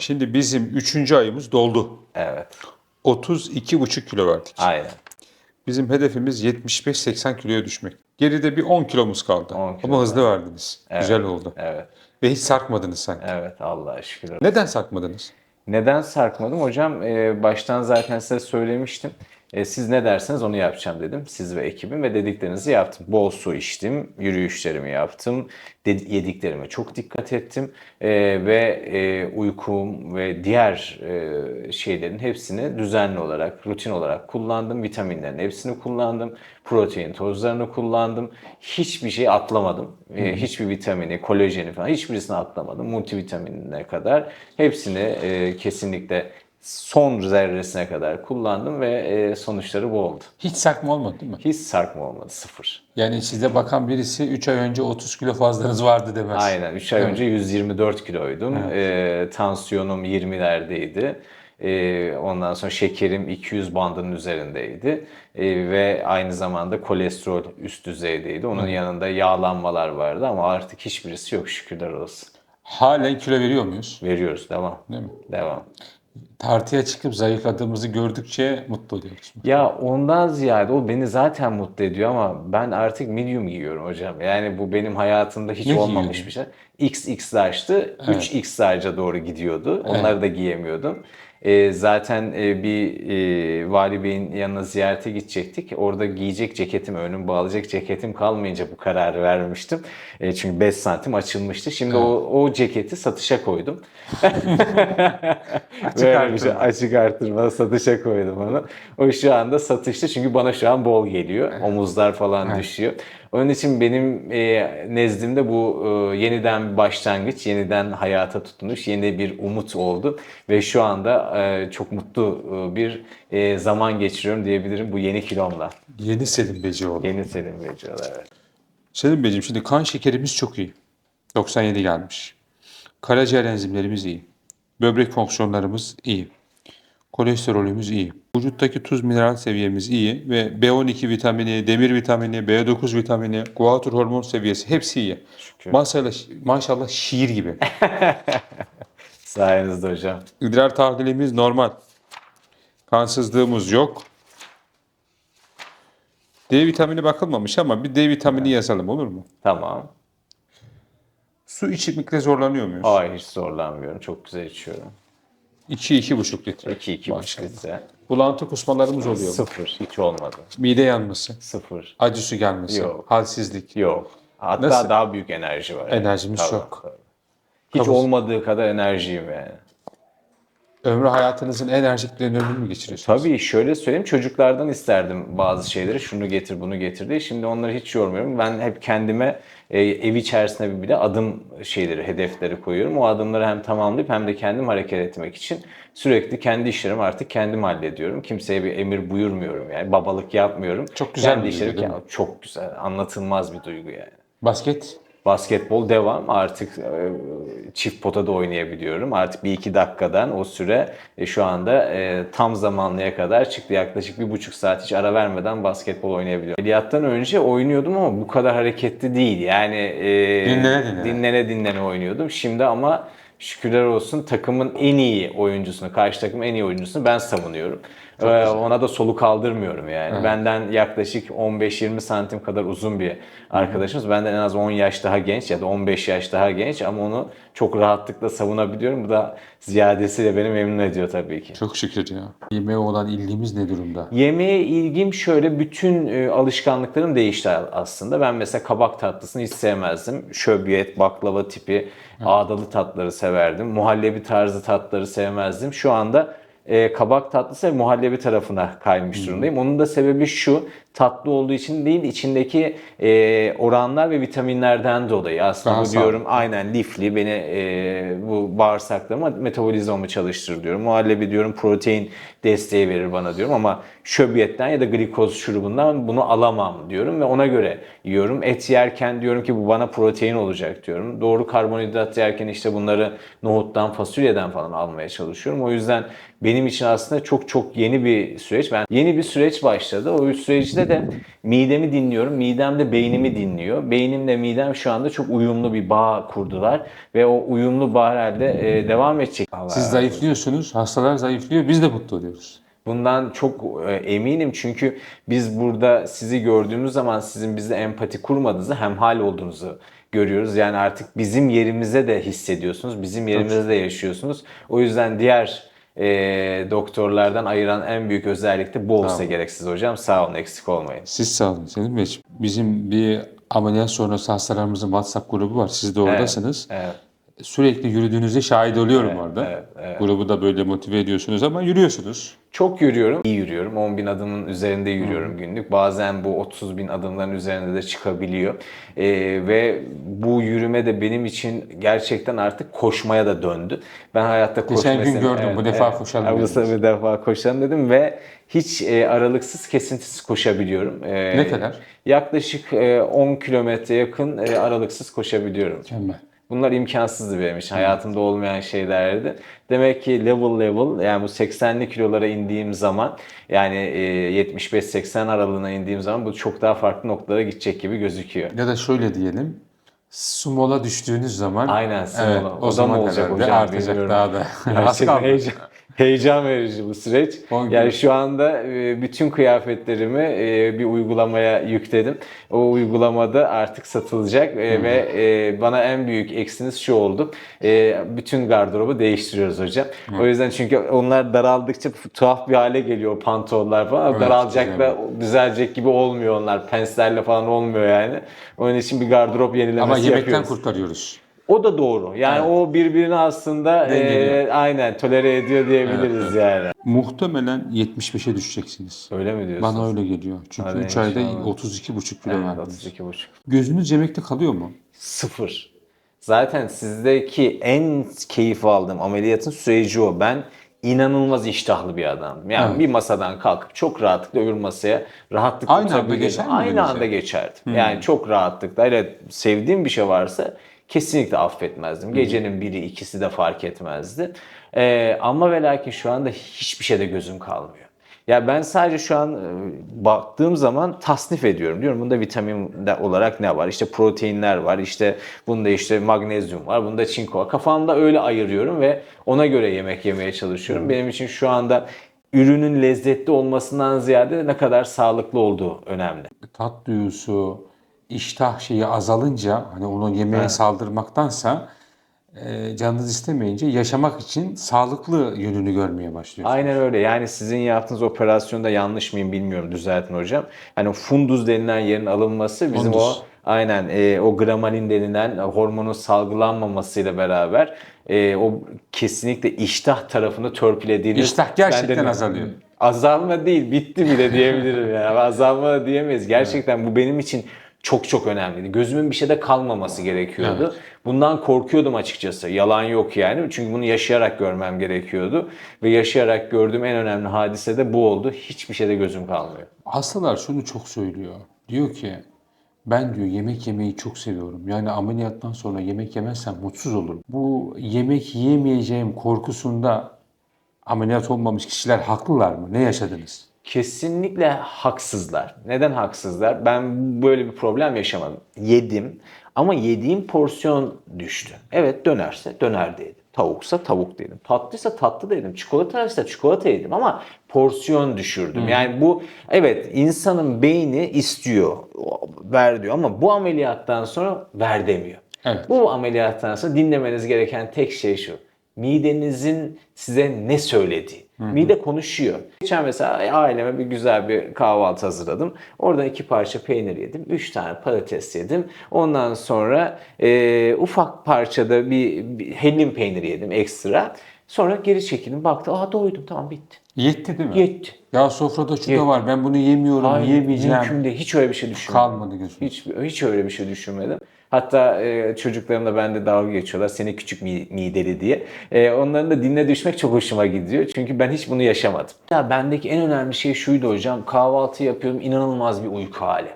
Şimdi bizim 3. ayımız doldu. Evet. 32,5 kilo verdik. Aynen. Bizim hedefimiz 75-80 kiloya düşmek. Geride bir 10 kilomuz kaldı. 10 kilo Ama hızlı verdiniz. Güzel oldu. Evet. Ve hiç sarkmadınız sanki. Evet Allah'a şükür. Neden sarkmadınız? Neden sarkmadım? Hocam e, baştan zaten size söylemiştim. E, siz ne derseniz onu yapacağım dedim. Siz ve ekibim ve dediklerinizi yaptım. Bol su içtim, yürüyüşlerimi yaptım, yediklerime çok dikkat ettim E, ve e, uykum ve diğer e, şeylerin hepsini düzenli olarak, rutin olarak kullandım. Vitaminlerin hepsini kullandım. Protein tozlarını kullandım. Hiçbir şey atlamadım. E, hiçbir vitamini, kolajeni falan hiçbirisini atlamadım. Multivitaminine kadar hepsini e, kesinlikle son zerresine kadar kullandım ve e, sonuçları bu oldu. Hiç sarkma olmadı değil mi? Hiç sarkma olmadı, sıfır. Yani size bakan birisi 3 ay önce 30 kilo fazlanız vardı demez. Aynen. 3 ay önce 124 kiloydum. E, tansiyonum 20'lerdeydi. E, ondan sonra şekerim 200 bandının üzerindeydi. E, ve aynı zamanda kolesterol üst düzeydeydi. Onun yanında yağlanmalar vardı ama artık hiçbirisi yok şükürler olsun. Halen kilo veriyor muyuz? Veriyoruz. Devam. Değil mi? Devam. Tartıya çıkıp zayıfladığımızı gördükçe mutlu oluyoruz. Ya ondan ziyade o beni zaten mutlu ediyor ama ben artık medium giyiyorum hocam. Yani bu benim hayatımda hiç Ne olmamış bir şey. XX large'tı. 3X large'a doğru gidiyordu. Onları da giyemiyordum. Ee, zaten e, bir e, Vali Bey'in yanına ziyarete gidecektik. Orada giyecek ceketim, önüm bağlayacak ceketim kalmayınca bu kararı vermiştim. E, çünkü 5 santim açılmıştı. Şimdi o, o ceketi satışa koydum. Böyle bir şey açık artırma satışa koydum onu. O şu anda satışta çünkü bana şu an bol geliyor. Omuzlar falan düşüyor. Onun için benim e, nezdimde bu e, yeniden bir başlangıç, yeniden hayata tutunuş, yeni bir umut oldu. Ve şu anda e, çok mutlu e, bir e, zaman geçiriyorum diyebilirim bu yeni kilomla. Yeni Selim Becioğlu. Yeni Selim Beyciğoğlu evet. Selim Beyciğim şimdi kan şekerimiz çok iyi. 97 gelmiş. Karaciğer enzimlerimiz iyi. Böbrek fonksiyonlarımız iyi. Kolesterolümüz iyi. Vücuttaki tuz mineral seviyemiz iyi ve B12 vitamini, demir vitamini, B9 vitamini, guatr hormon seviyesi hepsi iyi. Şükür. Maşallah, maşallah şiir gibi. Sayenizde hocam. İdrar tahlilimiz normal. Kansızlığımız yok. D vitamini bakılmamış ama bir D vitamini yazalım olur mu? Tamam. Su içmekte zorlanıyor muyuz? Ay hiç zorlanmıyorum. Çok güzel içiyorum. 2-2,5 litre. 2-2,5 Maşallah. litre. Bulantı kusmalarımız oluyor mu? Sıfır. Hiç olmadı. Mide yanması, Sıfır. acı su gelmesi, Yok. halsizlik. Yok. Hatta Nasıl? daha büyük enerji var. yani. Enerjimiz çok. Hiç Kabus. olmadığı kadar enerjiyim yani. Ömrü hayatınızın enerjik dönemini mi geçiriyorsunuz? Tabii şöyle söyleyeyim çocuklardan isterdim bazı şeyleri şunu getir bunu getir diye. Şimdi onları hiç yormuyorum. Ben hep kendime e, ev içerisinde bile adım şeyleri, hedefleri koyuyorum. O adımları hem tamamlayıp hem de kendim hareket etmek için sürekli kendi işlerimi artık kendim hallediyorum. Kimseye bir emir buyurmuyorum yani. Babalık yapmıyorum. Çok güzel kendi bir duygu, işlerimi- değil mi? Çok güzel. Anlatılmaz bir duygu yani. Basket, Basketbol devam. Artık e, çift potada oynayabiliyorum. Artık bir iki dakikadan o süre e, şu anda e, tam zamanlıya kadar çıktı. Yaklaşık bir buçuk saat hiç ara vermeden basketbol oynayabiliyorum. Ameliyattan önce oynuyordum ama bu kadar hareketli değil. Yani e, Dinlene dinlene. dinlene dinlene oynuyordum. Şimdi ama şükürler olsun takımın en iyi oyuncusunu, karşı takımın en iyi oyuncusunu ben savunuyorum. Ee, ona da soluk kaldırmıyorum yani. Benden yaklaşık 15-20 santim kadar uzun bir arkadaşımız. Benden en az 10 yaş daha genç ya da 15 yaş daha genç ama onu çok rahatlıkla savunabiliyorum. Bu da ziyadesiyle beni memnun ediyor tabii ki. çok şükür ya. Yemeğe olan ilgimiz ne durumda? Yemeğe ilgim şöyle bütün e, alışkanlıklarım değişti aslında. Ben mesela kabak tatlısını hiç sevmezdim. Şöbiyet, baklava tipi ağdalı tatları severdim. Muhallebi tarzı tatları sevmezdim. Şu anda e, kabak tatlısı ve muhallebi tarafına kaymış durumdayım. Onun da sebebi şu, tatlı olduğu için değil, içindeki e, oranlar ve vitaminlerden dolayı. Aslında Daha bu diyorum aynen lifli, beni e, bu bağırsaklarımı, metabolizmamı çalıştırır diyorum. Muhallebi diyorum protein desteği verir bana diyorum ama şöbiyetten ya da glikoz şurubundan bunu alamam diyorum ve ona göre yiyorum. Et yerken diyorum ki bu bana protein olacak diyorum. Doğru karbonhidrat yerken işte bunları nohuttan, fasulyeden falan almaya çalışıyorum. O yüzden benim için aslında çok çok yeni bir süreç. Ben yeni bir süreç başladı. O süreçte de midemi dinliyorum. Midem de beynimi dinliyor. Beynimle midem şu anda çok uyumlu bir bağ kurdular ve o uyumlu bağ herhalde e, devam edecek. Siz zayıflıyorsunuz, hastalar zayıflıyor, biz de mutlu oluyoruz. Bundan çok e, eminim çünkü biz burada sizi gördüğümüz zaman sizin bizle empati kurmadığınızı hemhal olduğunuzu görüyoruz. Yani artık bizim yerimize de hissediyorsunuz, bizim yerimizde de yaşıyorsunuz. O yüzden diğer e, doktorlardan ayıran en büyük özellik de bu olsa gerek siz hocam. Sağ olun, eksik olmayın. Siz sağ olun Selim Bey. Bizim bir ameliyat sonrası hastalarımızın WhatsApp grubu var. Siz de oradasınız. Evet. Sürekli yürüdüğünüze şahit oluyorum orada. evet, evet. Grubu da böyle motive ediyorsunuz ama yürüyorsunuz. Çok yürüyorum. İyi yürüyorum. 10 bin adımın üzerinde yürüyorum günlük. Bazen bu 30 bin adımların üzerinde de çıkabiliyor. Ee, ve bu yürüme de benim için gerçekten artık koşmaya da döndü. Ben hayatta Geçen koşmayı gün gördüm, bu defa koşalım Bu bir defa koşalım dedim ve hiç e, aralıksız kesintisiz koşabiliyorum. Ee, Ne kadar? Yaklaşık e, 10 kilometre yakın e, aralıksız koşabiliyorum. Mükemmel. Bunlar imkansızdı benim için. Hayatımda olmayan şeylerdi. Demek ki level level yani bu 80'li kilolara indiğim zaman yani e, 75-80 aralığına indiğim zaman bu çok daha farklı noktalara gidecek gibi gözüküyor. Ya da şöyle diyelim. Sumola düştüğünüz zaman Aynen, sumola. Evet, O o, zaman olacak hocam, artacak bilmiyorum. daha da. Gerçekten heyecan, heyecan verici bu süreç. Yani şu anda e, bütün kıyafetlerimi e, bir uygulamaya yükledim. O uygulamada artık satılacak e, ve bana en büyük eksiniz şu oldu. Bütün gardırobu değiştiriyoruz hocam. O yüzden çünkü onlar daraldıkça tuhaf bir hale geliyor pantolonlar falan. Evet, Daralacak da düzelecek gibi olmuyor onlar. Penslerle falan olmuyor yani. Onun için bir gardırop yenilemesi Ama yemekten yapıyoruz. kurtarıyoruz. O da doğru. Yani o birbirini aslında Dengeliyor. e, aynen tolere ediyor diyebiliriz yani. Muhtemelen 75'e düşeceksiniz. Öyle mi diyorsun? Bana öyle geliyor. Çünkü Hadi 3 ayda inşallah. 32,5 kilo Evet, verdiniz. 32,5. Gözünüz yemekte kalıyor mu? Sıfır. Zaten sizdeki en keyif aldığım ameliyatın süreci o. Ben inanılmaz iştahlı bir adamım. Yani Evet. bir masadan kalkıp çok rahatlıkla öbür masaya rahatlıkla Aynı anda geçer mi Aynı anda geçerdim. Yani çok rahatlıkla. Evet sevdiğim bir şey varsa kesinlikle affetmezdim. Gecenin biri ikisi de fark etmezdi. Ee, ama ve lakin şu anda hiçbir şeyde gözüm kalmıyor. Ya ben sadece şu an e, baktığım zaman tasnif ediyorum. Diyorum bunda vitamin de olarak ne var? İşte proteinler var. işte bunda işte magnezyum var. Bunda çinko var. Kafamda öyle ayırıyorum ve ona göre yemek yemeye çalışıyorum. Benim için şu anda ürünün lezzetli olmasından ziyade ne kadar sağlıklı olduğu önemli. Tat duyusu, iştah şeyi azalınca hani onu yemeğe saldırmaktansa e, canınız istemeyince yaşamak için sağlıklı yönünü görmeye başlıyorsunuz. Aynen öyle. Yani sizin yaptığınız operasyonda yanlış mıyım bilmiyorum düzeltin hocam. Hani funduz denilen yerin alınması bizim Fundus. o aynen e, o gramalin denilen hormonun salgılanmamasıyla beraber e, o kesinlikle iştah tarafını törpülediğiniz İştah gerçekten Ben de- azalıyor. Azalma değil, bitti bile diyebilirim yani. Azalma diyemeyiz. Gerçekten bu benim için çok çok önemliydi. Gözümün bir şeyde kalmaması gerekiyordu. Bundan korkuyordum açıkçası. Yalan yok yani. Çünkü bunu yaşayarak görmem gerekiyordu. Ve yaşayarak gördüğüm en önemli hadise de bu oldu. Hiçbir şeyde gözüm kalmıyor. Hastalar şunu çok söylüyor. Diyor ki ben diyor yemek yemeyi çok seviyorum. Yani ameliyattan sonra yemek yemezsem mutsuz olurum. Bu yemek yiyemeyeceğim korkusunda ameliyat olmamış kişiler haklılar mı? Ne yaşadınız? Kesinlikle haksızlar. Neden haksızlar? Ben böyle bir problem yaşamadım. Yedim ama yediğim porsiyon düştü. Evet dönerse döner de yedim. Tavuksa tavuk da yedim. Tatlıysa tatlı da yedim. Çikolataysa çikolata yedim ama porsiyon düşürdüm. Yani bu evet insanın beyni istiyor, ver diyor ama bu ameliyattan sonra ver demiyor. Evet. Bu ameliyattan sonra dinlemeniz gereken tek şey şu. Midenizin size ne söylediği. Mide konuşuyor. Geçen mesela aileme bir güzel bir kahvaltı hazırladım. Oradan iki parça peynir yedim. Üç tane patates yedim. Ondan sonra e, ufak parçada bir, bir hellim peyniri yedim ekstra. Sonra geri çekildim. Baktı aa doydum tamam bitti. Yetti değil mi? Yetti. Ya sofrada şu da var ben bunu yemiyorum, Hayır, yiyemeyeceğim. Mümkün değil. Hiç öyle bir şey düşünmedim. Kalmadı gözüm. Hiç, hiç öyle bir şey düşünmedim. Hatta e, çocuklarım da bende dalga geçiyorlar. Seni küçük mi- mideli diye. E, onların da dinle düşmek çok hoşuma gidiyor. Çünkü ben hiç bunu yaşamadım. Ya bendeki en önemli şey şuydu hocam. Kahvaltı yapıyorum. inanılmaz bir uyku hali.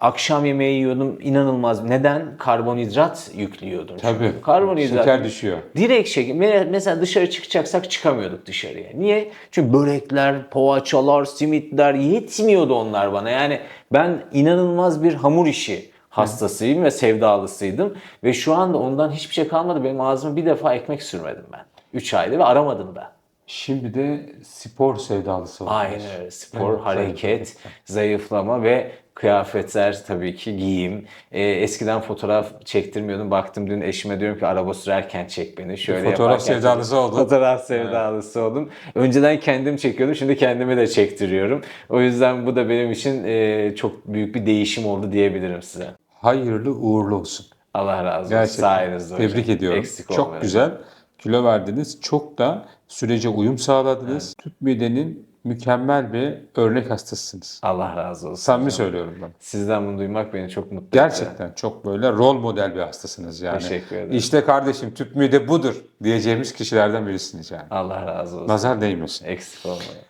Akşam yemeği yiyordum inanılmaz. Neden? Karbonhidrat yüklüyordum. çünkü. Tabii. Karbonhidrat. Şeker düşüyor. Direkt şeker. Me- Mesela dışarı çıkacaksak çıkamıyorduk dışarıya. Niye? Çünkü börekler, poğaçalar, simitler yetmiyordu onlar bana. Yani ben inanılmaz bir hamur işi hastasıyım ve sevdalısıydım. Ve şu anda ondan hiçbir şey kalmadı. Benim ağzıma bir defa ekmek sürmedim ben. 3 ayda ve aramadım da. Şimdi de spor sevdalısı var. Aynen öyle. Spor, Evet, hareket, zayıflama ve kıyafetler tabii ki giyim. Ee, eskiden fotoğraf çektirmiyordum. Baktım dün eşime diyorum ki araba sürerken çek beni. Şöyle fotoğraf sevdalısı oldun. Fotoğraf sevdalısı oldum. Önceden kendim çekiyordum. Şimdi kendimi de çektiriyorum. O yüzden bu da benim için e, çok büyük bir değişim oldu diyebilirim size. Hayırlı uğurlu olsun. Allah razı olsun. Gerçekten. Sayenizde hocam. Tebrik ediyorum. Eksik Çok olmayın. güzel kilo verdiniz. Çok da sürece uyum sağladınız. Tüp midenin mükemmel bir örnek hastasısınız. Allah razı olsun. Samimi söylüyorum ben. Sizden bunu duymak beni çok mutlu etti. Gerçekten çok böyle rol model bir hastasınız yani. Teşekkür ederim. İşte kardeşim tüp mide budur diyeceğimiz kişilerden birisiniz yani. Allah razı olsun. Nazar değmesin. Eksik olmayın.